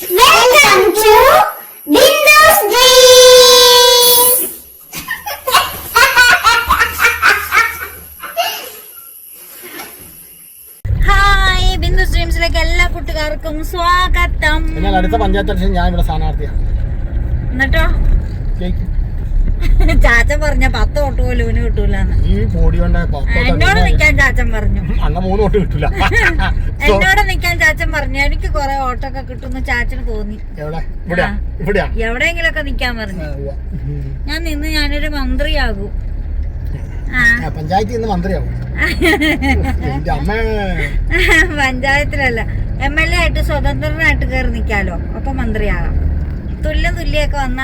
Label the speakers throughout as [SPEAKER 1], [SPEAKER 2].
[SPEAKER 1] Welcome to Bindu's Dreams.
[SPEAKER 2] Hi Bindu's സ്ട്രീംസിലേക്ക് എല്ലാ കൂട്ടുകാർക്കും സ്വാഗതം.
[SPEAKER 3] എന്നാൽ അടുത്ത പഞ്ചായത്ത് ഇലക്ഷൻ ഞാൻ ഇവിടെ സ്ഥാനാർത്ഥിയാണ്.
[SPEAKER 2] എന്നിട്ടോ. ചാച്ചൻ പറഞ്ഞ പത്ത് വോട്ട് പോലും ഇവന് എന്നോട് നിക്കാൻ ചാച്ചൻ പറഞ്ഞു.
[SPEAKER 3] അന്ന മൂന്ന് വോട്ട്
[SPEAKER 2] എന്നോട് നിക്കാൻ ചാച്ചൻ പറഞ്ഞു എനിക്ക് കുറെ ഓട്ടൊക്കെ കിട്ടുന്ന ചാച്ചന് തോന്നി. എവിടെയെങ്കിലൊക്കെ നിക്കാൻ പറഞ്ഞു. ഞാൻ നിന്ന് ഞാനൊരു മന്ത്രിയാകും.
[SPEAKER 3] പഞ്ചായത്തിൽ നിന്ന് മന്ത്രിയാകും.
[SPEAKER 2] പഞ്ചായത്തിലല്ല. എം എൽ എ ആയിട്ട് സ്വതന്ത്രനായിട്ട് കയറി നിൽക്കാലോ അപ്പൊ മന്ത്രിയാകാം. തുല്യം തുല്യൊക്കെ വന്ന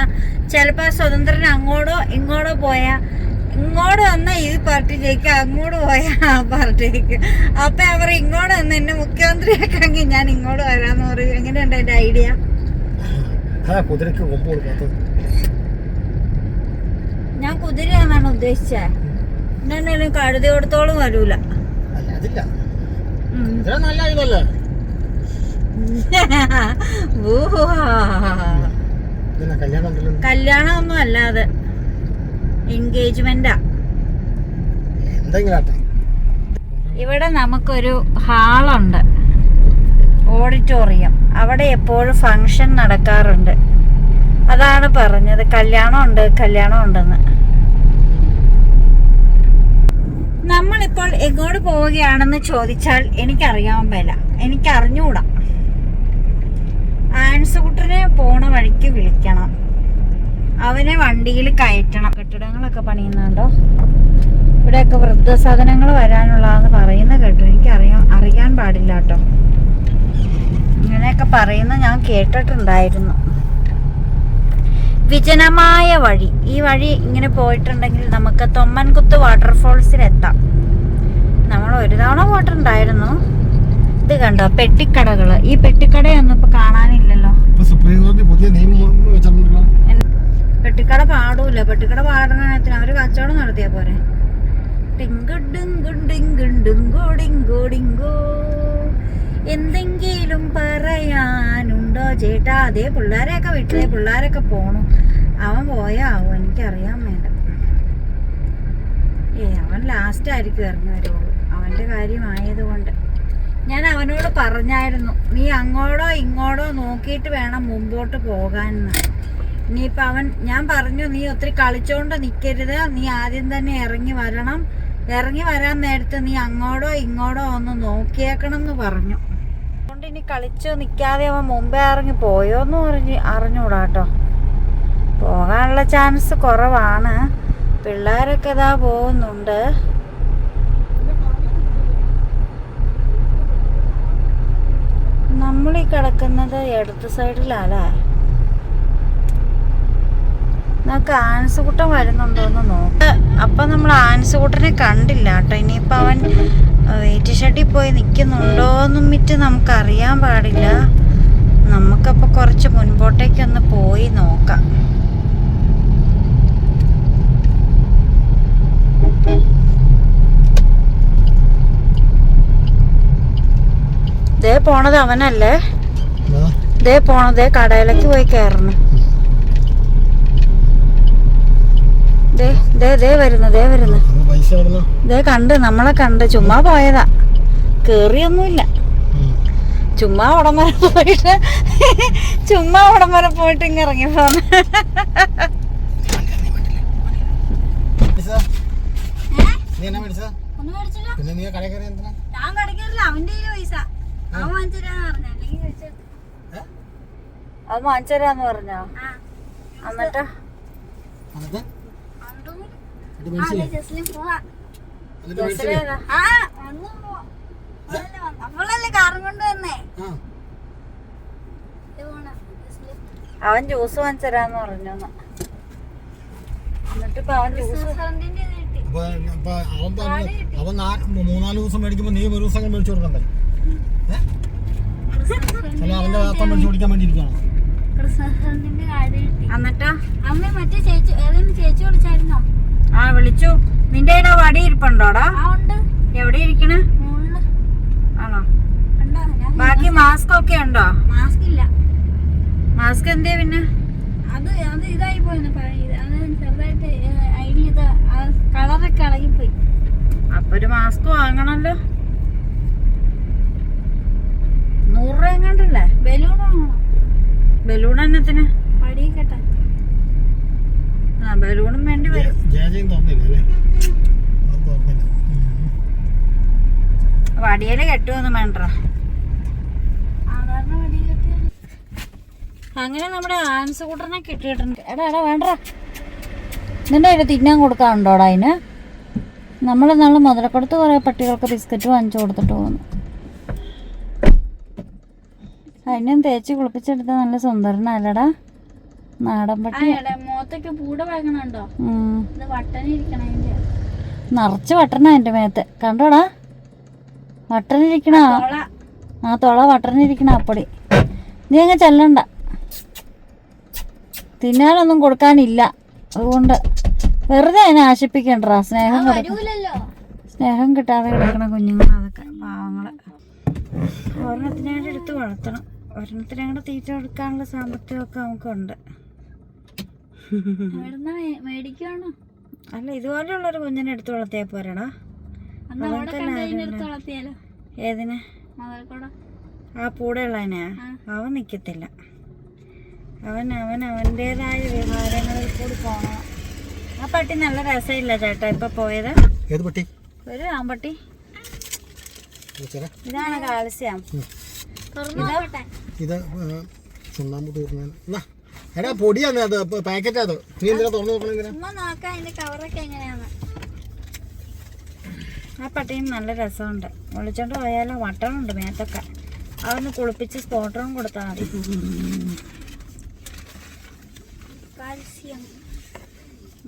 [SPEAKER 2] ചിലപ്പോ സ്വതന്ത്രൻ അങ്ങോട്ടോ ഇങ്ങോട്ടോ പോയാ ഇങ്ങോട്ട് വന്ന ഈ പാർട്ടി അങ്ങോട്ട് പോയാ ആ പാർട്ടി അപ്പൊ അവർ ഇങ്ങോട്ട് വന്ന് എന്നെ മുഖ്യമന്ത്രിയാക്കാമെങ്കിൽ ഞാൻ ഇങ്ങോട്ട് വരാന്ന് പറയും. എങ്ങനെയുണ്ട് എന്റെ ഐഡിയ?
[SPEAKER 3] കുതിരക്ക് കൊമ്പ് കൊടുക്കാത്തത്.
[SPEAKER 2] ഞാൻ കുതിരയാണെന്നാണ് ഉദ്ദേശിച്ചത് എന്നാലും കഴുതിയോടത്തോളം വരൂല.
[SPEAKER 3] കല്യാണം
[SPEAKER 2] ഒന്നും അല്ലാതെ. എൻഗേജ്മെന്റാ. ഇവിടെ നമുക്കൊരു ഹാളുണ്ട്. ഓഡിറ്റോറിയം. അവിടെ എപ്പോഴും ഫങ്ഷൻ നടക്കാറുണ്ട്. അതാണ് പറഞ്ഞത്. കല്യാണം ഉണ്ട് കല്യാണം ഉണ്ടെന്ന്. നമ്മളിപ്പോൾ എങ്ങോട്ട് പോവുകയാണെന്ന് ചോദിച്ചാൽ എനിക്കറിയാൻ മേല. എനിക്ക് അറിഞ്ഞുകൂടാ ആൻസുകുട്ടനെ പോണ വഴിക്ക് വിളിക്കണം. അവനെ വണ്ടിയിൽ കയറ്റണം. കെട്ടിടങ്ങളൊക്കെ പണിയുന്നുണ്ടോ? ഇവിടെയൊക്കെ വൃദ്ധസാധനങ്ങൾ വരാനുള്ളതെന്ന് പറയുന്ന കേട്ടു. എനിക്ക് അറിയാൻ പാടില്ല കേട്ടോ. ഇങ്ങനെയൊക്കെ പറയുന്ന ഞാൻ കേട്ടിട്ടുണ്ടായിരുന്നു. വിജനമായ വഴി. ഈ വഴി ഇങ്ങനെ പോയിട്ടുണ്ടെങ്കിൽ നമുക്ക് തൊമ്മൻകുത്ത് വാട്ടർഫോൾസിലെത്താം. നമ്മൾ ഒരു തവണ പോയിട്ടുണ്ടായിരുന്നു. ഇത് കണ്ടോ? പെട്ടിക്കടകൾ. ഈ പെട്ടിക്കടയൊന്നും ഇപ്പൊ കാണാനില്ലല്ലോ.
[SPEAKER 3] സുപ്രീം കോടതി പുതിയ നിയമം
[SPEAKER 2] പെട്ടിക്കട പാടൂല പെട്ടിക്കട പാടണത്തിന് അവർ കച്ചവടം നടത്തിയാ പോരെ. എന്തെങ്കിലും പറയാനുണ്ടോ ചേട്ടാ അതേ പിള്ളേരെയൊക്കെ വീട്ടിലെ പിള്ളേരൊക്കെ പോണു അവൻ പോയാവോ എനിക്കറിയാൻ വേണ്ട ഏ അവൻ ലാസ്റ്റ് ആയിരിക്കും ഇറങ്ങി വരുള്ളൂ അവന്റെ കാര്യമായത് കൊണ്ട് ഞാൻ അവനോട് പറഞ്ഞായിരുന്നു നീ അങ്ങോട്ടോ ഇങ്ങോട്ടോ നോക്കിയിട്ട് വേണം മുമ്പോട്ട് പോകാനെന്ന് ഇനിയിപ്പൊ അവൻ ഞാൻ പറഞ്ഞു നീ ഒത്തിരി കളിച്ചോണ്ട് നിക്കരുത്. നീ ആദ്യം തന്നെ ഇറങ്ങി വരണം. ഇറങ്ങി വരാൻ നേരത്തെ നീ അങ്ങോട്ടോ ഇങ്ങോട്ടോ ഒന്ന് നോക്കിയേക്കണം എന്ന് പറഞ്ഞു. അതുകൊണ്ട് ഇനി കളിച്ചു നിക്കാതെ അവൻ മുമ്പേ ഇറങ്ങി പോയോന്ന് പറഞ്ഞ് അറിഞ്ഞൂടാ കേട്ടോ പോകാനുള്ള ചാൻസ് കുറവാണ്. പിള്ളേരൊക്കെ ഇതാ പോകുന്നുണ്ട്. നമ്മൾ ഈ കിടക്കുന്നത് ഇടത്ത് സൈഡിലല്ലേ നമുക്ക് ആൻസുകൂട്ടം വരുന്നുണ്ടോന്ന് നോക്ക. അപ്പൊ നമ്മൾ ആൻസുകൂട്ടനെ കണ്ടില്ല കേട്ടോ. ഇനിയിപ്പൊ അവൻ വെയിറ്റ് ഷെഡിൽ പോയി നിൽക്കുന്നുണ്ടോന്നും വിറ്റ് നമുക്ക് അറിയാൻ പാടില്ല. നമുക്കപ്പൊ കുറച്ച് മുൻപോട്ടേക്കൊന്ന് പോയി നോക്കാം. ദേ പോണത് അവനല്ലേ?
[SPEAKER 3] ഇതേ
[SPEAKER 2] ദേ പോണത് കടയിലേക്ക് പോയി കയറണം ദേ ദേ ദേ വരുന്നു ദേ വരുന്നു.
[SPEAKER 3] അത്
[SPEAKER 2] ദേ കണ്ട് നമ്മളെ കണ്ട്. ചുമ്മാ പോയതാ. കേറിയൊന്നുമില്ല. ചുമ്മാ ഉടം വരെ പോയിട്ട് ചുമ്മാ ഉടം വരെ പോയിട്ട് ഇങ്ങ് ഇറങ്ങി പോന്ന്.
[SPEAKER 3] നീ എന്നാ മേടിച്ചതാ പിന്നെ നീ കടയിൽ കയറി എന്തിനാ?
[SPEAKER 2] ഞാൻ കടക്കില്ല അവന്റെ പൈസ. അവൻ വാങ്ങിച്ചരാന്ന് പറഞ്ഞ. അല്ലെങ്കിൽ ചോദിച്ചത്
[SPEAKER 3] ഏ?
[SPEAKER 2] അവൻ വാങ്ങിച്ചരാന്ന് പറഞ്ഞോ? എന്നിട്ട്? കാറും കൊണ്ട് വന്നേ. അവൻ ജ്യൂസ് വാങ്ങിച്ചരാന്ന് പറഞ്ഞു എന്നിട്ടിപ്പോ ഇപ്പൊ അവൻ ജ്യൂസ്
[SPEAKER 3] അവൻ പറഞ്ഞു അവൻ മൂന്നാൽ ദിവസം മേടിക്കുമ്പോ നീ ഒരു ദിവസം മേടിച്ചു കൊടുക്കണ്ടേ? അല്ല അവന്റെ വാർത്ത മേടിച്ചു കൊടുക്കാൻ വേണ്ടി ഇരിക്കുകയാണോ
[SPEAKER 2] എന്നിട്ടോ?
[SPEAKER 4] അമ്മ മറ്റേ ചേച്ചി ഏതെങ്കിലും ചേച്ചി വിളിച്ചായിരുന്നോ?
[SPEAKER 2] ആ വിളിച്ചു. നിന്റെ കയ്യിൽ വടി ഇരിപ്പുണ്ടോടാ? എവിടെ ഇരിക്കണ? ആണോ? ബാക്കി മാസ്ക് ഒക്കെ ഉണ്ടോ?
[SPEAKER 4] മാസ്ക് ഇല്ല
[SPEAKER 2] മാസ്ക് എന്തിയാ പിന്നെ?
[SPEAKER 4] അത് അത് ഇതായി പോയെന്ന് ചെറുതായിട്ട് അതിന് ഇത് കളറൊക്കെ ഇളകിപ്പോയി.
[SPEAKER 2] അപ്പൊ ഒരു മാസ്ക് വാങ്ങണല്ലോ. നൂറ് രൂപ എങ്ങാണ്ടല്ലേ?
[SPEAKER 4] ബലൂൺ വാങ്ങണം.
[SPEAKER 2] ബലൂൺ എന്നത്തിന് ആ ബലൂണും വേണ്ടി വരും. വടിയിൽ കെട്ടുമൊന്നും വേണ്ട അങ്ങനെ നമ്മുടെ ആൻസ് കൂട്ടറിനെ കിട്ടിയിട്ടുണ്ട്. എടാ എടാ വേണ്ട നിന്റെ ഒരു തിന്നാൻ കൊടുക്കാറുണ്ടോടാ അതിന്? നമ്മൾ നാളെ മുതലക്കൊടുത്ത് കുറേ പട്ടികൾക്ക് ബിസ്ക്കറ്റ് വാങ്ങിച്ചു കൊടുത്തിട്ട് പോകുന്നു അതിനും തേച്ച് കുളിപ്പിച്ചെടുത്ത നല്ല സുന്ദരനല്ലടാ നാടൻ പട്ടി.
[SPEAKER 4] മുഖത്തൊക്കെ പൂട അതിന്റെ.
[SPEAKER 2] നിറച്ച് വട്ടണ എന്റെ മേത്ത്. കണ്ടോടാ? വട്ടനിരിക്കണ ആ തുള. വട്ടനിരിക്കണ അപ്പടി നീ അങ്ങ് ചെല്ലണ്ട. തിന്നാനൊന്നും കൊടുക്കാനില്ല. അതുകൊണ്ട് വെറുതെ അതിനെ ആശിപ്പിക്കണ്ട സ്നേഹം സ്നേഹം കിട്ടാതെ കിടക്കണ കുഞ്ഞുങ്ങൾ അതൊക്കെ. പാവങ്ങൾ. ഒരെണ്ണത്തിനായിട്ട് എടുത്ത് വളർത്തണം. ഒരെണ്ണത്തിനെ അങ്ങോട്ട് തീറ്റ കൊടുക്കാനുള്ള സാമ്പത്തികമൊക്കെ നമുക്കുണ്ട്.
[SPEAKER 4] മേടിക്കുവാണോ?
[SPEAKER 2] അല്ല ഇതുപോലെയുള്ളൊരു കുഞ്ഞിനെ എടുത്ത് വളർത്തിയാൽ പോരാടാ. ഏതിനെ? ആ പൂടെയുള്ളതിനെ?
[SPEAKER 4] ആ.
[SPEAKER 2] അവൻ നിൽക്കത്തില്ല അവൻ അവൻ അവന്റെതായ വ്യവഹാരങ്ങളിൽ കൂടി പോകണം ആ പട്ടി നല്ല രസമില്ല ചേട്ടാ ഇപ്പൊ പോയത്.
[SPEAKER 3] ഏത് പട്ടി?
[SPEAKER 2] ഒരു ആമ്പട്ടി ഇതാണ് കാൽസ്യം.
[SPEAKER 4] തുറന്നു നോക്കട്ടെ
[SPEAKER 3] ഇത് ചുണ്ണാമ്പ് തീർന്ന എന്നാ എടാ പൊടിയാണ് അത്. പാക്കറ്റ് അത്. നീ എന്തിനാ തുറന്നു നോക്കണം എന്തിനാ
[SPEAKER 4] ചുമ്മാ നോക്കാം അതിന്റെ എങ്ങനെയാന്ന്.
[SPEAKER 2] ആ പട്ടിയും നല്ല രസമുണ്ട്. വിളിച്ചോണ്ട് പോയാലോ വട്ടമുണ്ട് മേത്തൊക്കെ. അതൊന്ന് കുളിപ്പിച്ച് സ്പോട്ടറും കൊടുത്താൽ മതി.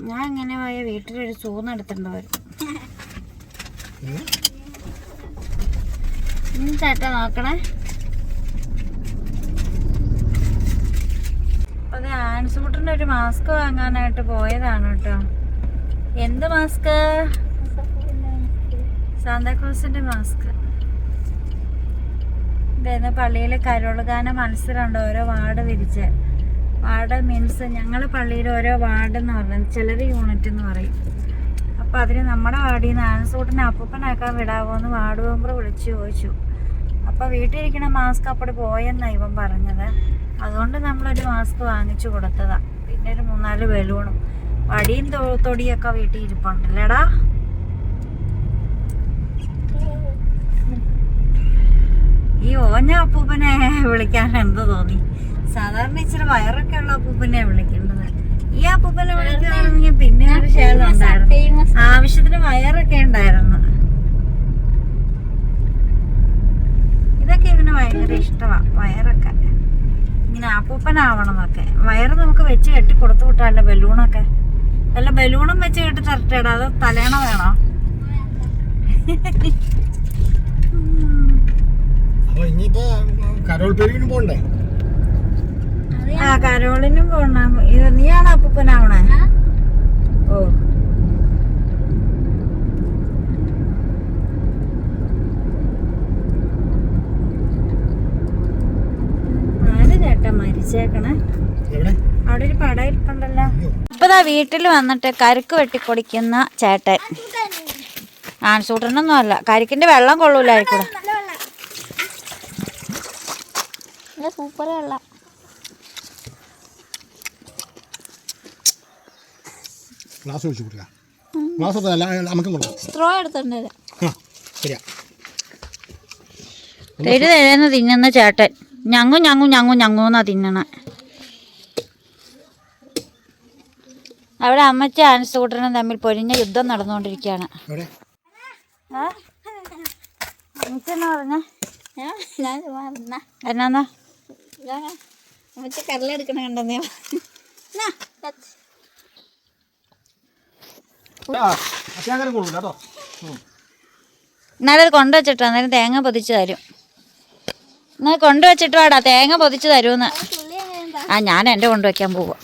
[SPEAKER 2] ഞാൻ ഇങ്ങനെ പോയ വീട്ടിലൊരു ചൂന്നെടുത്തിട്ടുണ്ട് വരും ഉം, ചേട്ടാ നോക്കണേ. അതെ ആൻസൂട്ടിന്റെ ഒരു മാസ്ക് വാങ്ങാനായിട്ട് പോയതാണ് കേട്ടോ. എന്ത് മാസ്ക്? സാന്താക്ലോസിന്റെ മാസ്ക്. ഇതായിരുന്നു പള്ളിയിൽ കരോളുഗാന മത്സരമുണ്ട് ഓരോ വാർഡ് വിരിച്ച്. വാർഡ് മീൻസ് ഞങ്ങൾ പള്ളിയിൽ ഓരോ വാർഡ് എന്ന് പറയുന്നത് ചിലർ യൂണിറ്റ് എന്ന് പറയും. അപ്പോൾ അതിന് നമ്മുടെ വാർഡിൽ നിന്ന് ആൻസൂട്ടിനെ അപ്പൂപ്പനാക്കാൻ വിടാവോ എന്ന് വാർഡ് മെമ്പർ വിളിച്ചു ചോദിച്ചു. അപ്പോൾ വീട്ടിലിരിക്കുന്ന മാസ്ക് അപ്പോൾ പോയെന്നാണ് ഇവൻ പറഞ്ഞത്. അതുകൊണ്ട് നമ്മളൊരു മാസ്ക് വാങ്ങിച്ചു കൊടുത്തതാ. പിന്നെ ഒരു മൂന്നാൽ ബലൂണും. വടിയും തൊടിയൊക്കെ വീട്ടിൽ ഇരിപ്പുണ്ടല്ലേടാ? ഈ ഓഞ്ഞ അപ്പൂപ്പനെ വിളിക്കാൻ എന്ത് തോന്നി? സാധാരണ ഇച്ചിരി വയറൊക്കെ ഉള്ള അപ്പൂപ്പനെ വിളിക്കേണ്ടത്. ഈ അപ്പൂപ്പനെ വിളിക്കുകയാണെങ്കിൽ പിന്നെ ഒരു ശേഖരം ഉണ്ടായിരുന്നു. ആവശ്യത്തിന് വയറൊക്കെ ഉണ്ടായിരുന്നു. ഇതൊക്കെ ഇവന് ഭയങ്കര ഇഷ്ടമാ വയറൊക്കെ. ഇങ്ങനെ അപ്പൂപ്പനാവണമെന്നൊക്കെ. വയറ് നമുക്ക് വെച്ച് കെട്ടി കൊടുത്തു വിട്ടാലോ ബലൂണൊക്കെ? അല്ല ബലൂണും വെച്ച് കെട്ടി തരട്ടേടാ അത് തലേണ വേണോ? ആ കരോളിനും പോണ. ഇത് നീയാണ് അപ്പൂപ്പനാവണേ? ഓ. ചേട്ടാ മരിച്ചേക്കണേ. അവിടെ ഒരു പട ഇരിപ്പുണ്ടല്ലോ ഇപ്പതാ വീട്ടിൽ വന്നിട്ട് കരുക്ക് വെട്ടിക്കൊടിക്കുന്ന ചേട്ടൻ. ആൺസൂട്ടനൊന്നും അല്ല കരിക്കിന്റെ വെള്ളം കൊള്ളൂലായിരിക്കും
[SPEAKER 4] സൂപ്പർ വെള്ളം.
[SPEAKER 3] ഗ്ലാസ് ഒഴിച്ചു കൊടുക്കുക ഗ്ലാസ് നമുക്കും കൊടുക്കാം.
[SPEAKER 4] സ്ട്രോ എടുത്തിട്ടുണ്ട്.
[SPEAKER 3] ശരിയാ.
[SPEAKER 2] തിന്നുന്ന ചേട്ടൻ. ഞങ്ങു ഞങ്ങു ഞങ്ങു ഞങ്ങൂന്നാ തിന്നണ. അവിടെ അമ്മച്ചി ആൻസൂട്ടനും തമ്മിൽ പൊരിഞ്ഞ യുദ്ധം നടന്നുകൊണ്ടിരിക്കുകയാണ്.
[SPEAKER 3] എവിടെ?
[SPEAKER 2] അമ്മച്ചി എന്നാ പറഞ്ഞ. എന്നാന്നാ?
[SPEAKER 4] കരലെടുക്കണ കണ്ടെന്നേ
[SPEAKER 2] എന്നാലത് കൊണ്ടുവച്ചിട്ടോ? അന്നേരം തേങ്ങ പൊതിച്ച് തരും. എന്നാ കൊണ്ടുവച്ചിട്ട് വാടാ. തേങ്ങ പൊതിച്ച് തരുമെന്ന് ആ ഞാൻ എന്റെ കൊണ്ടുവയ്ക്കാൻ പോവാ.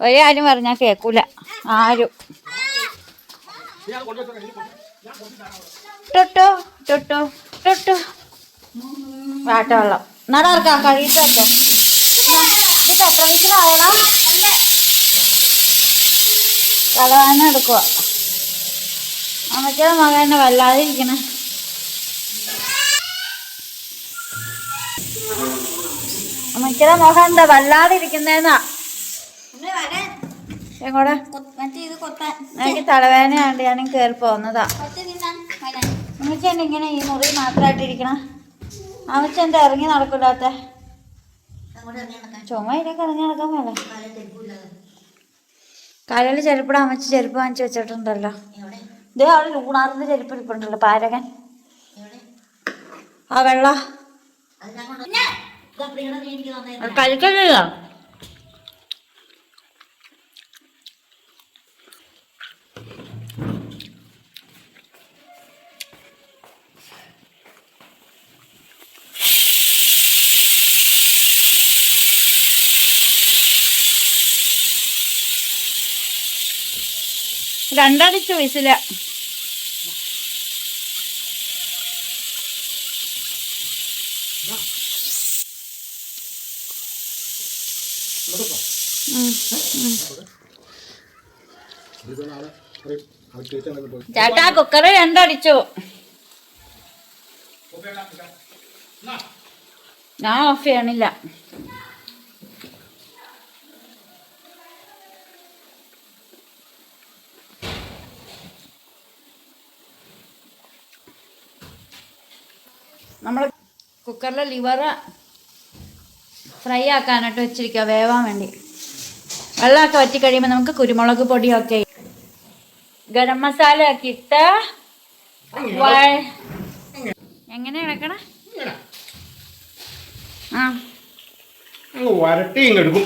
[SPEAKER 2] ഒരാരും പറഞ്ഞാൽ കേൾക്കൂല ആരും. ടൊട്ടോ ടൊട്ടോ ടൊട്ടോ വാട്ടവെള്ളം നടക്കാം കഴിയിട്ടൊക്കെ ഇത് എത്ര വീട്ടിലായടാ തലവേദന എടുക്കുക അമ്മയ്ക്കത് മകനെ വല്ലാതെ ഇരിക്കണേ. അമ്മയ്ക്കത് മുഖം എന്താ? വല്ലാതെ ഇരിക്കുന്നേന്നാ. എങ്ങോടെ?
[SPEAKER 4] തലവേദന
[SPEAKER 2] എനിക്ക് തലവേദനയാണ്ട് ഞാൻ കയറി പോന്നതാ അമ്മച്ചേണ്ട ഇങ്ങനെ ഈ മുറി മാത്രമായിട്ട് ഇരിക്കണ. അമ്മച്ച എന്താ ഇറങ്ങി നടക്കൂലാത്ത? ചുമ ഇതിനൊക്കെ ഇറങ്ങി നടക്കാൻ. മേലെ. കലയിൽ ചെരുപ്പിടാൻ അമ്മച്ച് ചെരുപ്പ് വാങ്ങിച്ചു വെച്ചിട്ടുണ്ടല്ലോ. ഇതേ അവിടെ ലൂണാറിന്റെ ചെരുപ്പ് ഇരിപ്പുണ്ടല്ലോ പാരകൻ. ആ വെള്ള. കഴിക്കല്ലോ രണ്ടടിച്ച് വിസില
[SPEAKER 3] ഇത് നാളെ പറയും. അത് കേട്ടാണ് പോയി
[SPEAKER 2] ചേട്ടാ കുക്കറ് രണ്ടടിച്ചു. ഞാൻ ഓഫ് ചെയ്യണില്ല. നമ്മൾ കുക്കറിലെ ലിവർ ഫ്രൈ ആക്കാനായിട്ട് വെച്ചിരിക്കുക വേവാൻ വേണ്ടി. വെള്ളമൊക്കെ വറ്റി കഴിയുമ്പോൾ നമുക്ക് കുരുമുളക് പൊടിയൊക്കെ ഗരം മസാല ഒക്കെ ഇട്ട് എങ്ങനെ കിടക്കണ ആ. ഇങ്ങെടുക്കും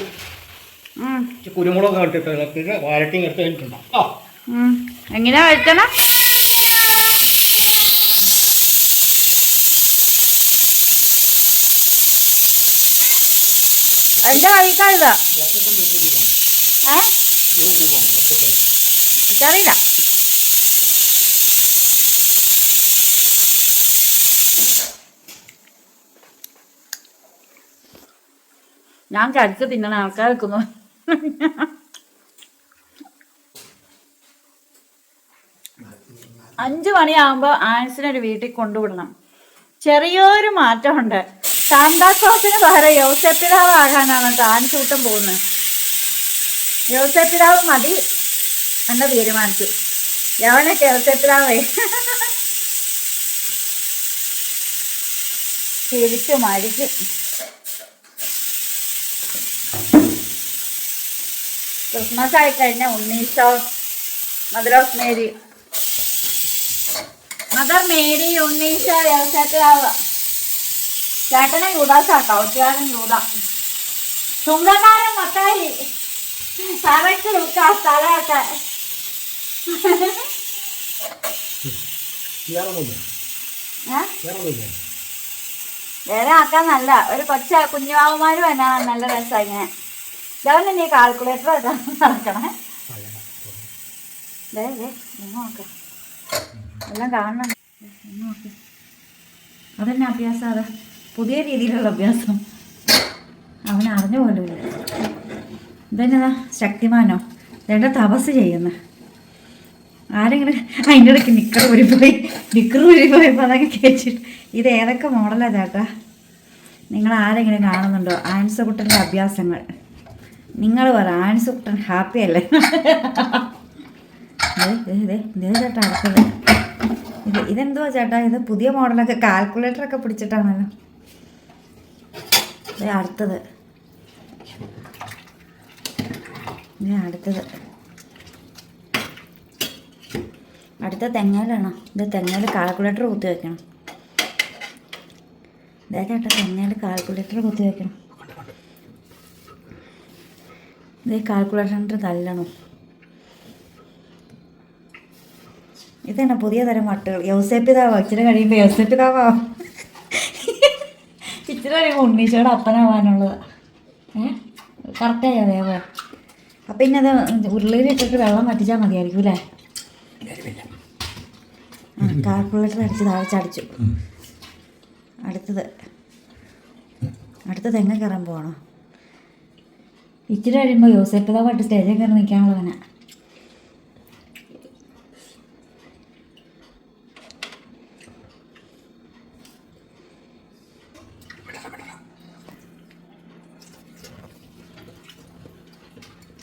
[SPEAKER 3] കുരുമുളക് ഇട്ടിട്ട് എടുത്ത് കഴിഞ്ഞിട്ടുണ്ടാവും.
[SPEAKER 2] എങ്ങനെയാ വഴറ്റണം എന്റെ കഴിക്കാറില്ല ഏ? എനിക്കറിയില്ല. ഞാൻ കരിക്ക് തിന്നണ ആൾക്കാർ നിൽക്കുന്നു. അഞ്ചു ആൻസിനെ ഒരു വീട്ടിൽ കൊണ്ടുവിടണം. ചെറിയൊരു മാറ്റമുണ്ട്. സാന്താക്ലോസിന് പകരം യോസെപ്പിതാവ് ആകാനാണ് ആൻസ് കൂട്ടം പോകുന്നത്. യോസെപ്പിതാവ് മതി. എന്ന് തീരുമാനിച്ചു. യവനൊക്കെ യോസെപ്പിതാവേ തിരിച്ചു മരിക്കും ക്രിസ്മസ് ആയി കഴിഞ്ഞ Unneesho mother of Mary mother Mary Unneesho യോസെപ്പിതാവ് ചേട്ടനെ യൂദാസാട്ടോ ഒറ്റുകാരൻ യൂദ ചുങ്കക്കാരൻ മക്കായി സറക്ക് ലുക്ക സ്ഥലമൊക്കെ വേറെ ആക്കാൻ നല്ല. ഒരു കൊച്ച കുഞ്ഞുമാവന്മാരും എന്നാ നല്ല രസമാണ് ഇങ്ങനെ. ഇതവനെ നീ കാൽക്കുലേറ്റർ നടക്കണേ. ദേ ദേ എല്ലാം കാണണം. നോക്ക്. അതന്നെ അഭ്യാസം അതാ. പുതിയ രീതിയിലുള്ള അഭ്യാസം. അവൻ അറിഞ്ഞു പോലും ഇതെന്നതാ ശക്തിമാനോ. ഇതെന്റെ തപസ് ചെയ്യുന്ന. ആരെങ്കിലും അതിന്റെ ഇടയ്ക്ക് നിക്കർ ഊരിപ്പോയി നിക്കർ ഊരിപ്പോയപ്പോൾ അതൊക്കെ കേട്ടിട്ട്. ഇത് ഏതൊക്കെ മോഡലാണ് ചേട്ടാ നിങ്ങൾ ആരെങ്കിലും കാണുന്നുണ്ടോ? ആൻസ് കുട്ടന്റെ അഭ്യാസങ്ങൾ. നിങ്ങൾ പറ ആൻസ് കുട്ടൻ ഹാപ്പി അല്ലേ? ചേട്ടാ അടുത്തത്. ഇത് ഇതെന്തുവാ ചേട്ടാ? ഇത് പുതിയ മോഡലൊക്കെ കാൽക്കുലേറ്ററൊക്കെ പിടിച്ചിട്ടാണല്ലോ. അടുത്തത്. അടുത്തത്. അടുത്ത തെങ്ങയിലാണോ ഇത് തെങ്ങയിൽ കാൽക്കുലേറ്റർ കുത്തി വയ്ക്കണം ഇതേ ചേട്ടാ കാൽക്കുലേറ്റർ കുത്തി വയ്ക്കണം ഇത് കാൽക്കുലേറ്ററിന്റെ തല്ലണം. ഇതാണ് പുതിയ തരം വട്ടുകൾ? യൗസേപ്പിതാവോ ഇച്ചിരി കഴിയുമ്പോൾ യൗസേപ്പിതാവാം ഇച്ചിരി കഴിയുമ്പോൾ ഉണ്ണീച്ചോടെ അപ്പനാവാനുള്ളത്. ഏ? കറക്റ്റായി അതേപോലെ അപ്പം പിന്നെ അത് ഉരുളിയിലിട്ടിട്ട് വെള്ളം വറ്റിച്ചാൽ മതിയായിരിക്കും അല്ലേ? കാൽക്കുലേറ്റർ അടിച്ച് താഴെ ചടിച്ചു. അടുത്തത്. അടുത്ത തെങ്ങ കയറാൻ പോകണം ഇച്ചിരി കഴിയുമ്പോൾ യോസേപ്പിതാവായിട്ട് സ്റ്റേജിൽ കയറി നിൽക്കാനുള്ളവനാ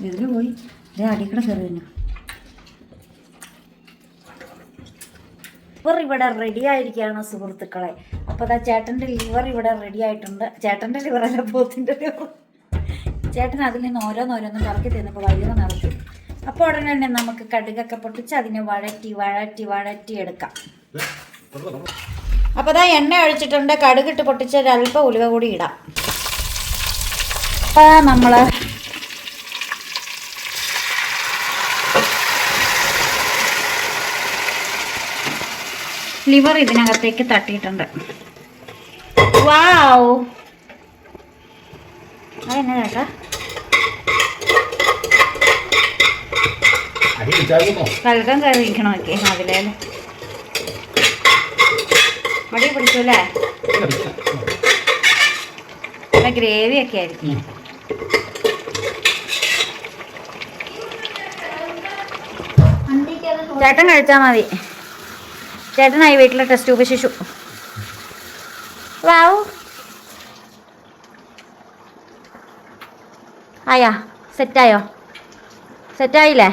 [SPEAKER 2] ഇതിൽ പോയി? ഇതേ അടിക്കട കയറി തന്നെ ലിവർ ഇവിടെ റെഡി ആയിരിക്കുകയാണ് സുഹൃത്തുക്കളെ. അപ്പോൾ അതാ ചേട്ടന്റെ ലിവർ ഇവിടെ റെഡി ആയിട്ടുണ്ട്. ചേട്ടന്റെ ലിവർ അല്ല പോത്തിന്റെ ലിവർ. ചേട്ടൻ അതിൽ നിന്ന് ഓരോന്നോരോന്നും പറക്കി തിന്നപ്പോൾ വയറ് നിറച്ചു അപ്പോൾ ഉടനെ തന്നെ നമുക്ക് കടുകൊക്കെ പൊട്ടിച്ച് അതിനെ വഴറ്റി വഴറ്റി വഴറ്റി എടുക്കാം. അപ്പോൾ അതാ എണ്ണ ഒഴിച്ചിട്ടുണ്ട്. കടുകിട്ട് പൊട്ടിച്ച് ഒരല്പം ഉലുവ കൂടി ഇടാം. നമ്മൾ ലിവർ ഇതിനകത്തേക്ക് തട്ടിയിട്ടുണ്ട്. വാവ്. അതെന്നെ ചേട്ടാ?
[SPEAKER 3] അടി വിചാരിക്കുന്നോ.
[SPEAKER 2] ഒക്കെ അതിലേ മടി പിടിച്ചു അല്ലേ നല്ല ഗ്രേവി ഒക്കെ ആയിരിക്കും. ചേട്ടൻ കഴിച്ചാൽ മതി. ചേട്ടനായി വീട്ടിലെ ടെസ്റ്റ് ട്യൂബ് ശിശു വാവു ആയാ? സെറ്റായോ സെറ്റായില്ലേ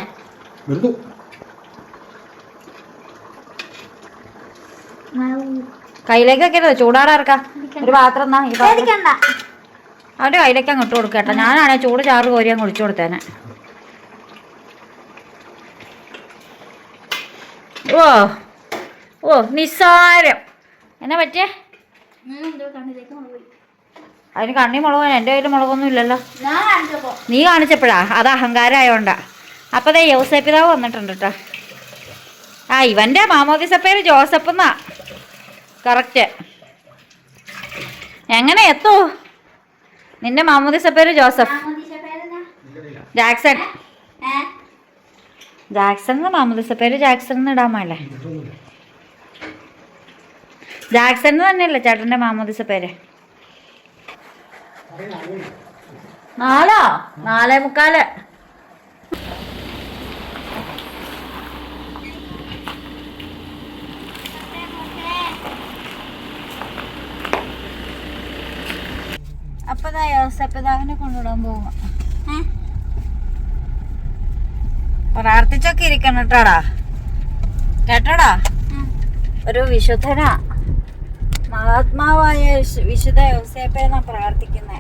[SPEAKER 2] കയ്യിലേക്ക് വെക്കരുത് ചൂടാടെ ഇറക്കാം. ഒരു പാത്രം എന്നാ ഈ പാത്രം. അവന്റെ കയ്യിലേക്ക് അങ്ങോട്ട് കൊടുക്കട്ടെ ഞാനാണെ ചൂട് ചാറ് കോരി അങ്ങ് ഒഴിച്ചു കൊടുത്തേനെ. ഓ. ഓ നിസ്സാരം. എന്നാ
[SPEAKER 4] പറ്റേ
[SPEAKER 2] അതിന് കണ്ണി മുളക് എന്റെ കയ്യിൽ മുളകൊന്നും ഇല്ലല്ലോ. നീ കാണിച്ചപ്പോഴാ? അത് അഹങ്കാരമായോണ്ടാ അപ്പോൾ ദേ യൗസേപ്പിതാവ് വന്നിട്ടുണ്ട് കേട്ടോ ആ ഇവന്റെ മാമോദിസ പേര് ജോസഫ് എന്നാ. കറക്റ്റ് എങ്ങനെ എത്തോ? നിന്റെ മാമോദിസ പേര് ജോസഫ്? ജാക്സൺ? ജാക്സൺ മാമോദിസ പേര് ജാക്സൺ ഇടാമല്ലേ ജാക്സൺ എന്ന് തന്നെയല്ലേ ചേട്ടന്റെ മാമോദിസ പേര്? നാലോ നാലേ മുക്കാൽ. യോസപ്പിതാവിനെ കൊണ്ടുവിടാൻ? പ്രാർത്ഥിച്ചൊക്കെ ഇരിക്കണം കേട്ടോടാ. കേട്ടോടാ? ഒരു വിശുദ്ധനാ. മഹാത്മാവായ വിശു- വിശുദ്ധ യോസേപ്പേന്നാ പ്രാർത്ഥിക്കുന്നേ.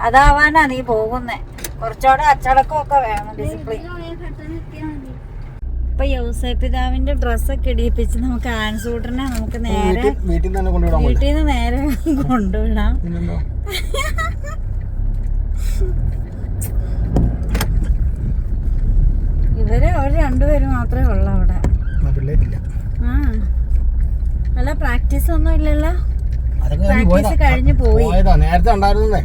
[SPEAKER 2] അതാവാനാ നീ പോകുന്നേ. കുറച്ചുകൂടെ അച്ചടക്കമൊക്കെ വേണം ഡിസിപ്ലിൻ ഇപ്പൊ യോസേപ്പിതാവിന്റെ ഡ്രസ്സൊക്കെ ഇടിയിപ്പിച്ച് നമുക്ക് ആൻസൂട്ടറിനെ നമുക്ക് നേരെ
[SPEAKER 3] വീട്ടിൽ നിന്ന്
[SPEAKER 2] നേരെ കൊണ്ടുവിടാം. ഇവർ ഒരു രണ്ടുപേരും മാത്രമേ ഉള്ളൂ അവിടെ.
[SPEAKER 3] ആ.
[SPEAKER 2] അല്ല പ്രാക്ടീസ് ഒന്നും ഇല്ലല്ലോ.
[SPEAKER 3] കഴിഞ്ഞ്
[SPEAKER 2] പ്രാക്ടീസ്
[SPEAKER 3] പോയതാ.
[SPEAKER 2] പോയി.
[SPEAKER 3] നേരത്തെ ഉണ്ടായിരുന്നേ.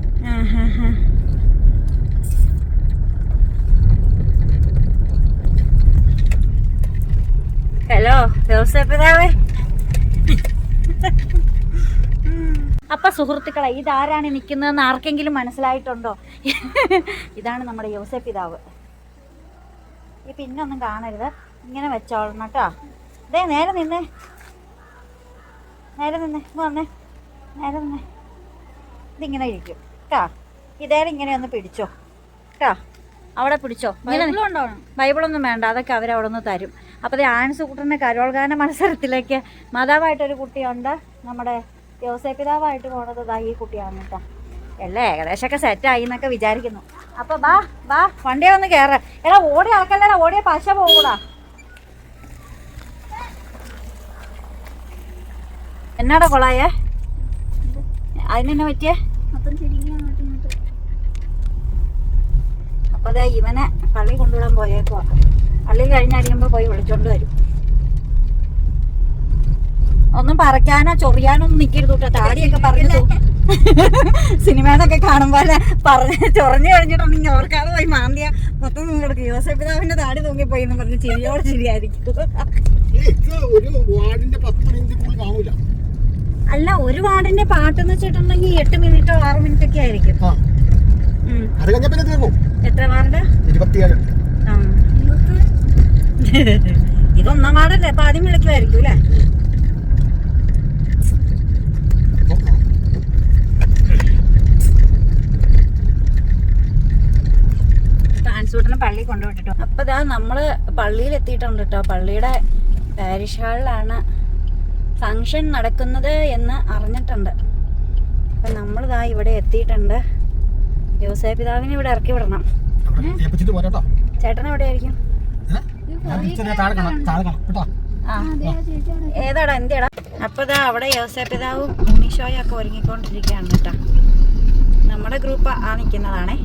[SPEAKER 2] ഹലോ ജോസഫിതാവേ. അപ്പൊ സുഹൃത്തുക്കളെ ഇതാരാണ് നിൽക്കുന്നതെന്ന് ആർക്കെങ്കിലും മനസ്സിലായിട്ടുണ്ടോ? ഇതാണ് നമ്മുടെ യോസഫ് പിതാവ് ഈ പിന്നൊന്നും കാണരുത്. ഇങ്ങനെ വെച്ചോളണം കേട്ടോ. ദേ നേരെ നിന്നേ. നേരെ നിന്നെ വന്നേ. നേരെ നിന്നെ. ഇതിങ്ങനെ ഇരിക്കും. കേട്ടാ ഇതേറെ ഇങ്ങനെ ഒന്ന് പിടിച്ചോ. കേട്ടാ അവിടെ പിടിച്ചോ. ബൈബിളൊന്നും വേണ്ട അതൊക്കെ അവരവിടെ നിന്ന് തരും. അപ്പോൾ ആൻസ് കുട്ടന്റെ കരോൾഗാന മത്സരത്തിലേക്ക് മാതാവായിട്ടൊരു കുട്ടിയുണ്ട്. നമ്മുടെ യോസേപിതാവായിട്ട് പോണത് ദാ ഈ കുട്ടിയാണ് കേട്ടോ എല്ലാം ഏകദേശമൊക്കെ സെറ്റായി എന്നൊക്കെ വിചാരിക്കുന്നു. അപ്പോൾ ബാ ബാ വണ്ടിയെ ഒന്ന് കയറ എടാ ഓടി ആൾക്കല്ലടാ ഓടിയ പശ പോകൂടാ. എന്നാടാ കൊളായേ? അതിനെന്നെ പറ്റിയേ. അപ്പൊ അതാ ഇവനെ പള്ളി കൊണ്ടുവിടാൻ പോയേക്കോ പള്ളി കഴിഞ്ഞടിയുമ്പോ പോയി വിളിച്ചോണ്ട് വരും. ഒന്നും പറക്കാനോ ചൊറിയാനോ ഒന്നും നിക്കരുത് കേട്ടോ. താടിയൊക്കെ പറഞ്ഞു സിനിമയെന്നൊക്കെ കാണുമ്പോ പറഞ്ഞ് ചൊറഞ്ഞു കഴിഞ്ഞിട്ടുണ്ടെങ്കിൽ ഓർക്കാതെ പോയി മാന്തിയ. മൊത്തം നിങ്ങൾക്ക് യോസഫിതാവിന്റെ താടി തൂങ്ങിപ്പോയി എന്ന് പറഞ്ഞ് ചിരിയോട് ചിരിയായിരിക്കും.
[SPEAKER 3] ഒരു വാർഡിന്റെ പത്ത് മിനിറ്റ് കൂടുതൽ കാണൂല.
[SPEAKER 2] അല്ല ഒരു പാടിന്റെ പാട്ട് എന്ന് വെച്ചിട്ടുണ്ടെങ്കിൽ എട്ട് മിനിറ്റോ ആറ് മിനിറ്റ് ഒക്കെ ആയിരിക്കും.
[SPEAKER 3] അത് കഴിഞ്ഞ പിന്നെ
[SPEAKER 2] എത്ര വാർഡ്?
[SPEAKER 3] ഇരുപത്തിയേഴ്.
[SPEAKER 2] ഇതൊന്നാം വാർഡല്ലേ അപ്പൊ ആദ്യം വിളിക്കുമായിരിക്കും അല്ലേ? ട്രാൻസ്പോർട്ടിന് പള്ളി കൊണ്ടുവിട്ടിട്ടു. അപ്പൊ ഇതാ നമ്മൾ പള്ളിയിൽ എത്തിയിട്ടുണ്ട് കേട്ടോ പള്ളിയുടെ പാരിഷ് ഹാളിലാണ് ഫങ്ഷൻ നടക്കുന്നത് എന്ന് അറിഞ്ഞിട്ടുണ്ട്. നമ്മൾ നമ്മളിതാ ഇവിടെ എത്തിയിട്ടുണ്ട്. ജോസേ പിതാവിനെ ഇവിടെ ഇറക്കി വിടണം. ചേട്ടൻ എവിടെയായിരിക്കും ഏതാടാ? എന്തിയടാ അപ്പൊ ഇതാ അവിടെ യോസേ പിതാവും ഉണ്ണീഷോയും ഒക്കെ ഒരുങ്ങിക്കൊണ്ടിരിക്കുകയാണ് കേട്ടോ. നമ്മുടെ ഗ്രൂപ്പ് ആ നിൽക്കുന്നതാണേ.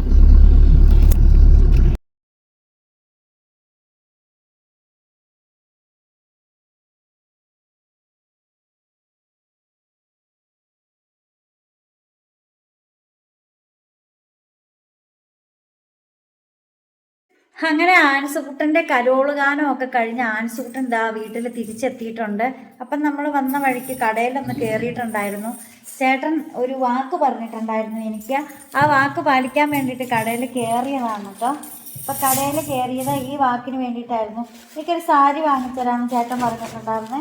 [SPEAKER 2] അങ്ങനെ ആൻസുകുട്ടന്റെ കരോൾ ഗാനം ഒക്കെ കഴിഞ്ഞ് ആൻസുകുട്ടൻ ദാ വീട്ടിൽ തിരിച്ചെത്തിയിട്ടുണ്ട്. അപ്പം നമ്മൾ വന്ന വഴിക്ക് കടയിലൊന്ന് കയറിയിട്ടുണ്ടായിരുന്നു ചേട്ടൻ ഒരു വാക്ക് പറഞ്ഞിട്ടുണ്ടായിരുന്നു എനിക്ക്. ആ വാക്ക് പാലിക്കാൻ വേണ്ടിയിട്ട് കടയിൽ കയറിയതാണ് കേട്ടോ. അപ്പം കടയിൽ കയറിയത് ഈ വാക്കിന് വേണ്ടിയിട്ടായിരുന്നു. എനിക്കൊരു സാരി വാങ്ങിച്ചതാണ് ചേട്ടൻ പറഞ്ഞിട്ടുണ്ടായിരുന്നേ.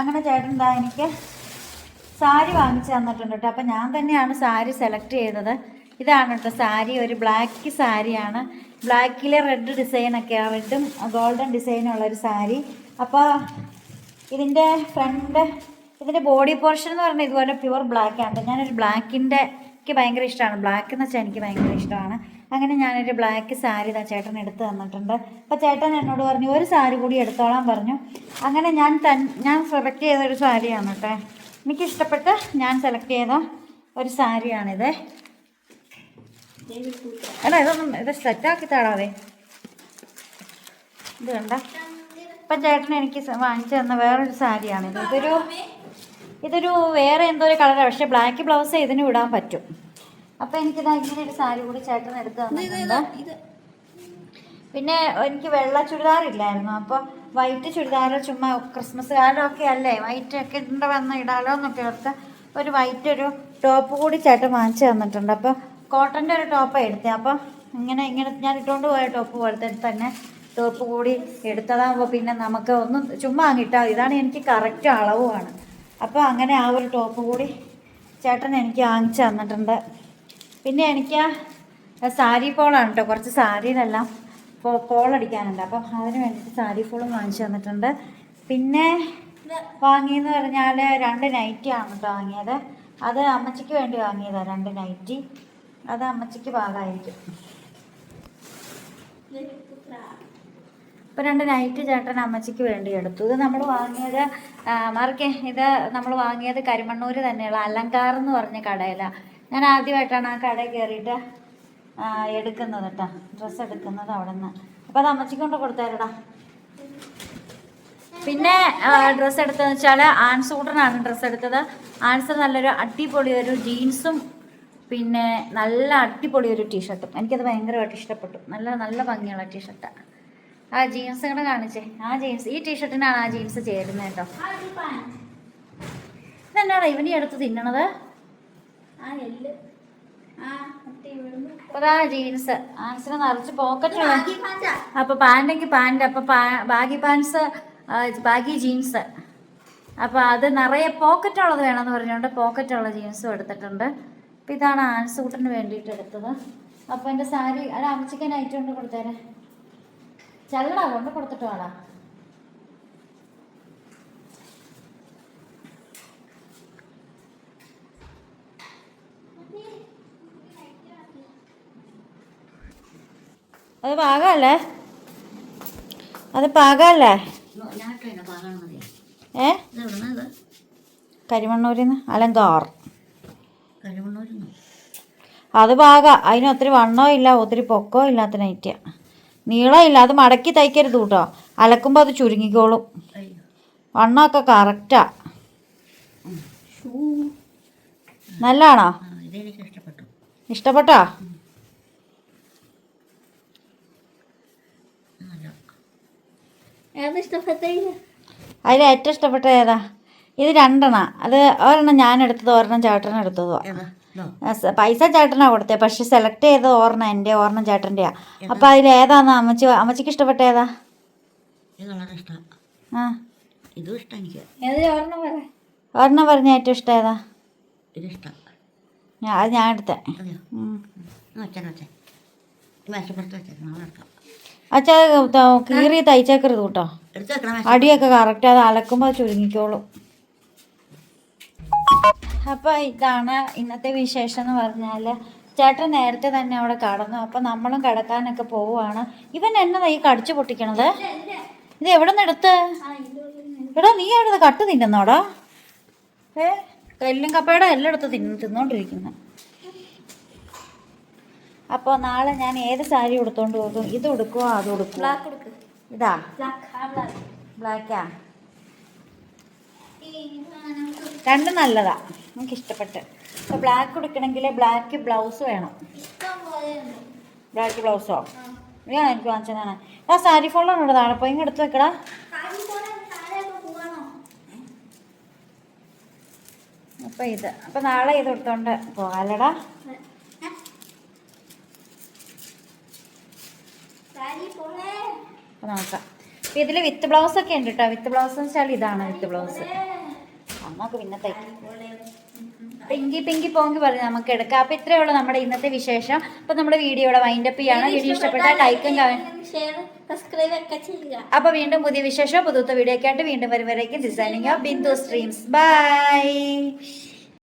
[SPEAKER 2] അങ്ങനെ ചേട്ടൻ ദാ എനിക്ക് സാരി വാങ്ങിച്ചു തന്നിട്ടുണ്ട് കേട്ടോ. അപ്പം ഞാൻ തന്നെയാണ് സാരി സെലക്ട് ചെയ്തത്. ഇതാണ് കേട്ടോ സാരി ഒരു ബ്ലാക്ക് സാരിയാണ്. ബ്ലാക്കിലെ റെഡ് ഡിസൈനൊക്കെ റെഡും ഗോൾഡൻ ഡിസൈനുള്ള ഒരു സാരി. അപ്പോൾ ഇതിന്റെ ഫ്രണ്ട് ഇതിന്റെ ബോഡി പോർഷൻ എന്ന് പറഞ്ഞാൽ ഇതുപോലെ പ്യുവർ ബ്ലാക്ക് ആണ്. ഞാനൊരു ബ്ലാക്കിന്റെ എനിക്ക് ഭയങ്കര ഇഷ്ടമാണ് ബ്ലാക്ക് എന്ന് വെച്ചാൽ എനിക്ക് ഭയങ്കര ഇഷ്ടമാണ് അങ്ങനെ ഞാനൊരു ബ്ലാക്ക് സാരി ഇതാ ചേട്ടൻ എടുത്ത് തന്നിട്ടുണ്ട്. അപ്പോൾ ചേട്ടൻ എന്നോട് പറഞ്ഞു ഒരു സാരി കൂടി എടുത്തോളാൻ പറഞ്ഞു. അങ്ങനെ ഞാൻ തൻ ഞാൻ സെലക്ട് ചെയ്തൊരു സാരിയാണ് കേട്ടോ എനിക്ക് ഇഷ്ടപ്പെട്ട് ഞാൻ സെലക്ട് ചെയ്ത ഒരു സാരിയാണിത്. അല്ല ഇതൊന്നും ഇത് സെറ്റാക്കി താടാതെ ഇത് കണ്ട? ഇപ്പം ചേട്ടൻ എനിക്ക് വാങ്ങിച്ചു തന്ന വേറൊരു സാരിയാണിത് ഇതൊരു ഇതൊരു വേറെ എന്തോ ഒരു കളറാണ് പക്ഷേ ബ്ലാക്ക് ബ്ലൗസ് ഇതിന് ഇടാൻ പറ്റും. അപ്പം എനിക്കിതാ ഇങ്ങനെ ഒരു സാരി കൂടി ചേട്ടൻ എടുത്ത് തന്നിട്ടുണ്ട്. പിന്നെ എനിക്ക് വെള്ള ചുരിദാറില്ലായിരുന്നു അപ്പോൾ വൈറ്റ് ചുരിദാർ ചുമ്മാ ക്രിസ്മസ് കാലമൊക്കെ അല്ലേ? വൈറ്റ് ഒക്കെ ഇതിന്റെ വന്ന് ഇടാലോ എന്നൊക്കെ ഓർത്ത് ഒരു വൈറ്റ് ഒരു ടോപ്പ് കൂടി ചേട്ടൻ വാങ്ങിച്ചു തന്നിട്ടുണ്ട്. അപ്പോൾ കോട്ടന്റെ ഒരു ടോപ്പാണ് എടുത്തത് അപ്പം ഇങ്ങനെ ഇങ്ങനെ ഞാൻ ഇട്ടുകൊണ്ട് പോയ ടോപ്പ് പോലത്തെ തന്നെ ടോപ്പ് കൂടി എടുത്തതാകുമ്പോൾ പിന്നെ നമുക്ക് ഒന്നും ചുമ്മാ അങ്ങിട്ടാ ഇതാണ് എനിക്ക് കറക്റ്റ് അളവുമാണ്. അപ്പോൾ അങ്ങനെ ആ ഒരു ടോപ്പ് കൂടി ചേട്ടൻ എനിക്ക് വാങ്ങിച്ചു തന്നിട്ടുണ്ട്. പിന്നെ എനിക്ക് സാരി പോളാണ് കേട്ടോ. കുറച്ച് സാരിയിലെല്ലാം പോ പോളടിക്കാനുണ്ട് അപ്പം അതിന് വേണ്ടിയിട്ട് സാരി പോളും വാങ്ങിച്ചു തന്നിട്ടുണ്ട്. പിന്നെ വാങ്ങിയെന്ന് പറഞ്ഞാൽ രണ്ട് നൈറ്റിയാണ് കേട്ടോ വാങ്ങിയത്. അത് അമ്മച്ചിക്ക് വേണ്ടി വാങ്ങിയതാണ് രണ്ട് നൈറ്റി. അത് അമ്മച്ചിക്ക് പാകമായിരിക്കും ഇപ്പം രണ്ട് നൈറ്റ് ചേട്ടൻ അമ്മച്ചിക്ക് വേണ്ടി എടുത്തു. ഇത് നമ്മൾ വാങ്ങിയത് മാർക്കെ ഇത് നമ്മൾ വാങ്ങിയത് കരിമണ്ണൂർ തന്നെയുള്ള അലങ്കാർ എന്ന് പറഞ്ഞ കടയിലാണ് ഞാൻ ആദ്യമായിട്ടാണ് ആ കടയിൽ കയറിയിട്ട് എടുക്കുന്നത് കേട്ടോ ഡ്രസ്സ് എടുക്കുന്നത് അവിടെ നിന്ന് അപ്പം അത് അമ്മച്ചിക്ക് കൊണ്ട് കൊടുത്തേരടാ. പിന്നെ ഡ്രസ്സ് എടുത്തതെന്ന് വെച്ചാൽ ആൻസൂട്ടനാണ് ഡ്രസ്സ് എടുത്തത്. ആൻസർ നല്ലൊരു അടിപൊളി ഒരു ജീൻസും പിന്നെ നല്ല അടിപൊളി ഒരു ടീഷർട്ടും എനിക്കത് ഭയങ്കരമായിട്ട് ഇഷ്ടപ്പെട്ടു. നല്ല നല്ല ഭംഗിയുള്ള ടീഷർട്ടാണ് ആ. ജീൻസ് കൂടെ കാണിച്ചേ. ആ ജീൻസ് ഈ ടീഷർട്ടിനാണ് ആ ജീൻസ് ചേരുന്നത് കേട്ടോ. ഇതെന്നാടാ ഇവനി എടുത്ത് തിന്നണത്? അതാ ജീൻസ് ആൻസിന് നിറച്ച് പോക്കറ്റുള്ള അപ്പൊ പാന്റെങ്കിൽ പാന്റ് അപ്പൊ ബാഗി പാൻസ് ബാഗി ജീൻസ് അപ്പൊ അത് നിറയെ പോക്കറ്റുള്ളത് വേണമെന്ന് പറഞ്ഞുകൊണ്ട് പോക്കറ്റുള്ള ജീൻസും എടുത്തിട്ടുണ്ട്. അപ്പൊ ഇതാണ് ആൻസൂട്ടിന് വേണ്ടിയിട്ട് എടുത്തത്. അപ്പൊ എന്റെ സാരി അല്ല അമ്മച്ചിക്ക് നൈറ്റ് കൊണ്ട് കൊടുത്തേരെ. ചെല്ലടാ കൊണ്ട് കൊടുത്തിട്ട് വേണം അത് പാകമല്ലേ അത് പാകമല്ലേ ഏ? കരിമണ്ണൂരിന്ന്. അലങ്കാർ അത് പാക. അതിന് ഒത്തിരി വണ്ണോ ഇല്ല ഒത്തിരി പൊക്കോ ഇല്ലാത്ത നൈറ്റിയ നീളമില്ല അത് മടക്കി തയ്ക്കരുത് കേട്ടോ. അലക്കുമ്പോൾ അത് ചുരുങ്ങിക്കോളും. വണ്ണമൊക്കെ കറക്റ്റാ നല്ലതാണോ ഇഷ്ടപ്പെട്ടോ? അതിൽ ഏറ്റവും ഇഷ്ടപ്പെട്ട ഏതാ? ഇത് രണ്ടെണ്ണ. അത് ഒരെണ്ണം ഞാൻ എടുത്തത് ഒരെണ്ണം ചേട്ടനെടുത്തതോ പൈസ ചേട്ടനാ കൊടുത്തേ പക്ഷെ സെലക്ട് ചെയ്ത ഓർണ എന്റെ ഓർണ ചേട്ടന്റെയാ. അപ്പം അതിൽ ഏതാന്ന് അമ്മച്ചി അമ്മച്ചിക്ക് ഇഷ്ടപ്പെട്ട ഏതാ ആ ഓർണ പറഞ്ഞ ഏറ്റവും ഇഷ്ടം ഏതാ?
[SPEAKER 5] ഇഷ്ടം.
[SPEAKER 2] ഞാൻ അത് ഞാൻ എടുത്തേ. അച്ഛാ കീറി തയ്ച്ചേക്കരുത് കേട്ടോ. അടിയൊക്കെ കറക്റ്റ് അത് അലക്കുമ്പോൾ ചുരുങ്ങിക്കോളും. അപ്പോൾ ഇതാണ് ഇന്നത്തെ വിശേഷം എന്ന് പറഞ്ഞാൽ ചേട്ടൻ നേരത്തെ തന്നെ അവിടെ കടന്നു. അപ്പം നമ്മളും കിടക്കാനൊക്കെ പോവുകയാണ് ഇവൻ എന്നതാ ഈ കടിച്ചു പൊട്ടിക്കണത്? ഇത് എവിടെ നിന്ന് എടുത്ത്? എടാ നീ എവിടെ കട്ട് തിന്നുന്നോടാ. ഏ കല്ലും കപ്പയുടെ എല്ലാം എടുത്ത് തിന്ന് തിന്നോണ്ടിരിക്കുന്നു. അപ്പോൾ നാളെ ഞാൻ ഏത് സാരി ഉടുത്തോണ്ട് പോകും? ഇത് ഉടുക്കുവോ അത്
[SPEAKER 4] ഉടുക്കും.
[SPEAKER 2] ഇതാ.
[SPEAKER 4] ബ്ലാക്കാ
[SPEAKER 2] രണ്ടും നല്ലതാ. നമുക്ക് ഇഷ്ടപ്പെട്ട് അപ്പോൾ ബ്ലാക്ക് എടുക്കണമെങ്കിൽ ബ്ലാക്ക് ബ്ലൗസ് വേണം ബ്ലാക്ക് ബ്ലൗസോ ഞാൻ എനിക്ക് വാങ്ങിച്ചതാണ്. ആ സാരി ഫോളാണ് ഇവിടെ താഴെ പോയി. എടുത്ത് വെക്കടാ. അപ്പോൾ ഇത്. അപ്പോൾ നാളെ ഇത് എടുത്തോണ്ട് പോകാലടാ. അപ്പോൾ നോക്കാം. അപ്പം ഇതിൽ വിത്ത് ബ്ലൗസ് ഒക്കെ ഉണ്ട് കേട്ടോ. വിത്ത് ബ്ലൗസ് എന്ന് വെച്ചാൽ ഇതാണ് വിത്ത് ബ്ലൗസ് അമ്മയ്ക്ക് പിന്നെ തയ്ക്കാം പിങ്കി പിങ്കി പോങ്കി പറഞ്ഞ് നമുക്ക് എടുക്കാം. അപ്പൊ ഇത്രയേ ഉള്ളൂ നമ്മുടെ ഇന്നത്തെ വിശേഷം. അപ്പൊ നമ്മുടെ വീഡിയോയുടെ വൈൻഡപ്പ് ചെയ്യാണ്. വീഡിയോ ഇഷ്ടപ്പെട്ട ലൈക്കും അപ്പൊ വീണ്ടും പുതിയ വിശേഷം പുതുത്ത വീഡിയോ ഒക്കെ ആയിട്ട് വീണ്ടും വരുമ്പോഴേക്കും designing of Bindu streams bye